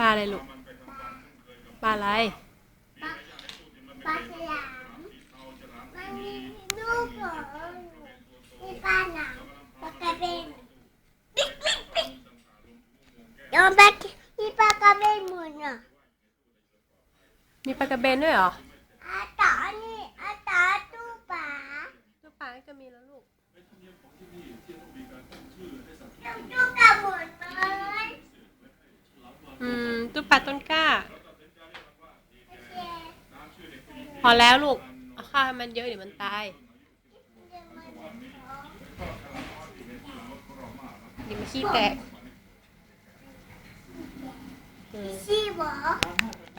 ปลาอะไรลูก ปลาอะไร ปลาฉลามมันมีลูกเหรอมีปลาหนังปลากระเบนปิ๊กปิ๊กปิ๊กโยนไปที่ปลากระเบนหมุนอะมีปลากระเบนด้วยเหรออาตานี่อาตาตู้ปลาตู้ปลาก็มีแล้วลูก ต้องตู้กระหมุนเลย อืูปลาต้นกล้า พอแล้วลูกเอาข้าวให้มันเยอะเดี๋ยวมันตาย เดี๋ยวมันจะท้องเดี๋ยวมันขี้แตก อืมชีบอ